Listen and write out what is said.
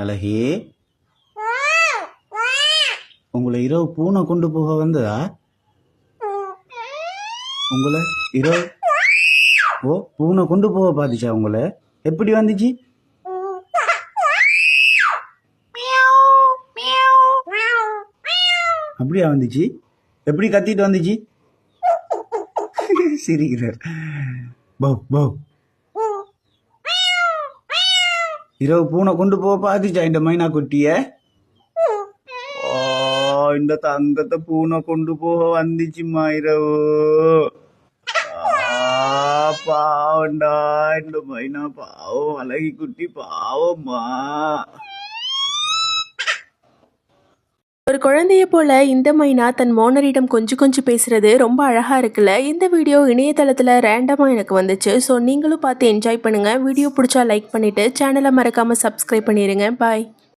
அழகே. உங்களை இரவு பூனை கொண்டு போக வந்ததா? உங்களை இரவு ஓ பூனை கொண்டு போக பார்த்துச்சா உங்களை? எப்படி வந்துச்சு? அப்படியா வந்துச்சு? எப்படி கத்திட்டு வந்துச்சு? சிரிக்கிறார். போ போ. இரவு பூனை கொண்டு போக பார்த்துச்சா இந்த மைனா குட்டிய? இந்த தங்கத்தை பூனை கொண்டு போக வந்துச்சுமா இரவு. பாவண்டா இந்த மைனா பாவம் அழகி குட்டி பாவம்மா. ஒரு குழந்தைய போல இந்த மைனா தன் மோனரிடம் கொஞ்சம் கொஞ்சம் பேசுறது ரொம்ப அழகா இருக்குல்ல? இந்த வீடியோ இணையதளத்தில் ரேண்டமாக எனக்கு வந்துச்சு. ஸோ நீங்களும் பார்த்து என்ஜாய் பண்ணுங்க. வீடியோ பிடிச்சா லைக் பண்ணிட்டு சேனலை மறக்காம சப்ஸ்கிரைப் பண்ணிடுங்க பாய்